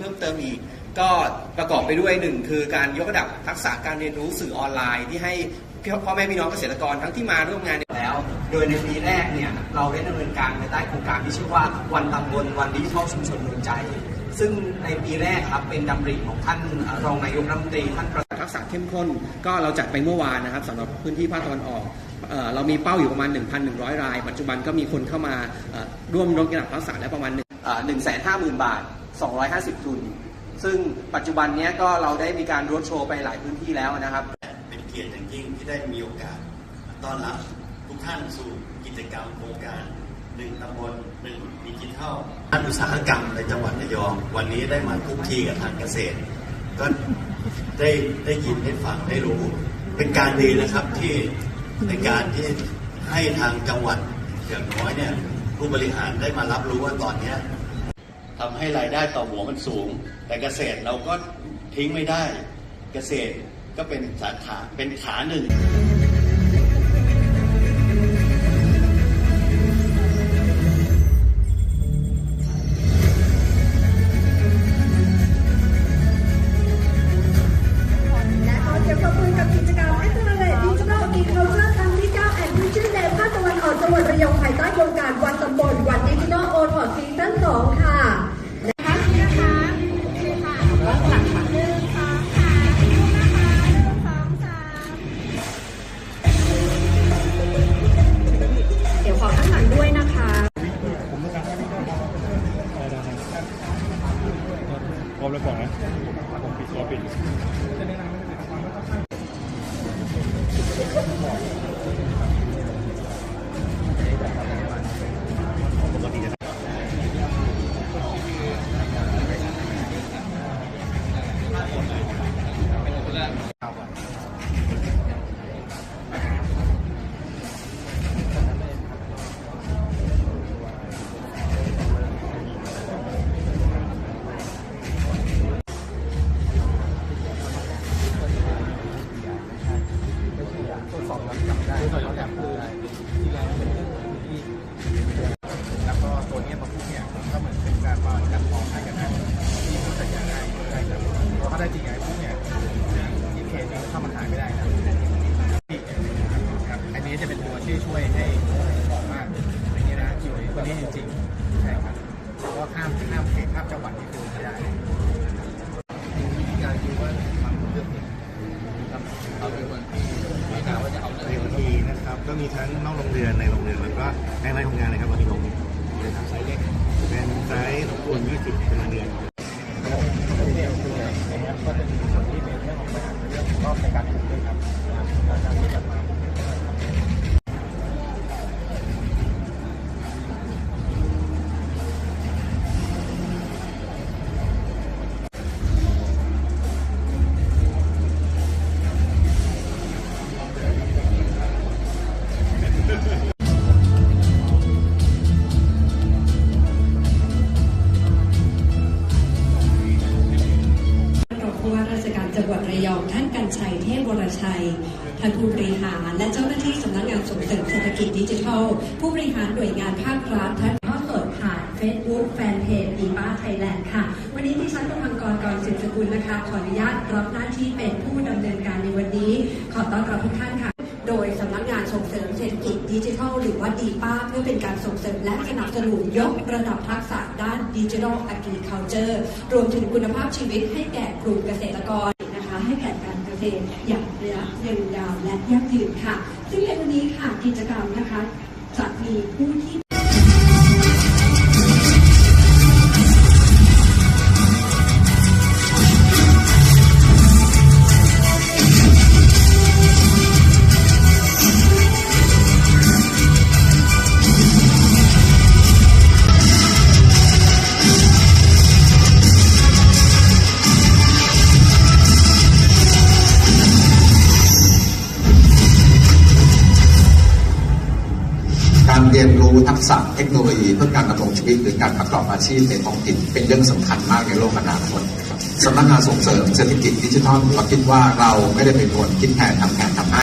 เพิ่มเติมอีกก็ประกอบไปด้วยหนึ่งคือการยกระดับทักษะการเรียนรู้สื่อออนไลน์ที่ให้พ่อแม่พี่น้องเกษตรกรทั้งที่มาร่วมงานแล้ว โดยในปีแรกเนี่ยเราได้ดำเนินการภายใต้โครงการที่ชื่อว่าวันตำบลวันดิจิทัลชุมชนเมืองใจ ซึ่งในปีแรกครับเป็นดำริของท่านรองนายกรัฐมนตรีท่านประทักษะเข้มข้น ก็เราจัดไปเมื่อวานนะครับสำหรับพื้นที่ภาคตะวันออกเออเรามีเป้าอยู่ประมาณ 1,100 ราย ปัจจุบันก็มีคนเข้ามาร่วมลดระดับทักษะได้ประมาณ1นึ่งแสนห้าหมื่นบาท 250 ทุน ซึ่งปัจจุบันนี้ก็เราได้มีการรถโชว์ไปหลายพื้นที่แล้วนะครับ เป็นเกียรติอย่างยิ่งที่ได้มีโอกาสต้อนรับทุกท่านสู่กิจกรรมโครงการหนึ่งตำบลหนึ่งดิจิทัลด้านอุตสาหกรรมในจังหวัดระยอง วันนี้ได้มาคุกคีกับทางเกษตร ก็ได้ได้ยินได้ฟังได้รู้ เป็นการดีนะครับที่ในการที่ให้ทางจังหวัดอย่างน้อยเนี่ยผู้บริหารได้มารับรู้ว่าตอนนี้ ทำให้รายได้ต่อหัวมันสูง แต่เกษตรเราก็ทิ้งไม่ได้ เกษตรก็เป็นสาขาเป็นขาหนึ่งและขอเสียงปรบมือกับกิจกรรม Accelerate Digital Agriculture ครั้งที่9 and Vision Day ภาคตะวันออกจังหวัดระยองภายใต้โครงการวันตำบลวันดิจิทัลโอทอซีซั่น2ค่ะนะคะ พร้อมแล้วก่อนนะผมปิดตัวปิด อันนี้จะเป็นตัวที่ช่วยให้บอกว่าอย่างนี้นะอยู่ตัวนี้จริงๆใช่ครับเพราะว่าข้ามข้ามเขตข้ามจังหวัดนี่คือไม่ได้การดูว่าความเรื่องนี้ครับเอาเป็นวันที่ไม่กล่าวว่าจะเอาเรื่องในวันทีนะครับ ก็มีทั้งนอกโรงเรือนในโรงเรือนแล้วก็ในในโรงงานนะครับวันนี้ลงเป็นไซส์เล็กเป็นไซส์รบกวน20เป็นเรือน ระยองท่านกัญชัยเทพวรชัยท่านผู้บริหาร และเจ้าหน้าที่สำนักงานส่งเสริมเศรษฐกิจดิจิทัล ผู้บริหารหน่วยงานภาครัฐท่านทอดสดผ่าน Facebook แฟนเพจดีป้าไทยแลนด์ค่ะ วันนี้ที่ฉันกำลังกรกรสินสกุลนะคะ ขออนุญาตรับหน้าที่เป็นผู้ดำเนินการในวันนี้ ขอต้อนรับทุกท่านค่ะ โดยสำนักงานส่งเสริมเศรษฐกิจดิจิทัล หรือว่าดีป้าเพื่อเป็นการส่งเสริมและสนับสนุนยกระดับทักษะด้านดิจิทัล a g r i c u l t u r e รวมถึงคุณภาพชีวิตให้แก่กลุ่มเกษตรกร เกษตรอย่างระยะยืนยาวและยั่งยืนค่ะ ซึ่งในวันนี้ค่ะกิจกรรมนะคะจะมีผู้ที่ ยนรู้ทักษะเทคโนโลยีเพื่อการดำรงชีวิตหรือการประกอบอาชีพในท้องถิ่นเป็นเรื่องสำคัญมากในโลกอนาคตนะครับสำนักงานส่งเสริมเศรษฐกิจดิจิทัลเราคิดว่าเราไม่ได้เป็นคนคิดแผนทำแผนทำให้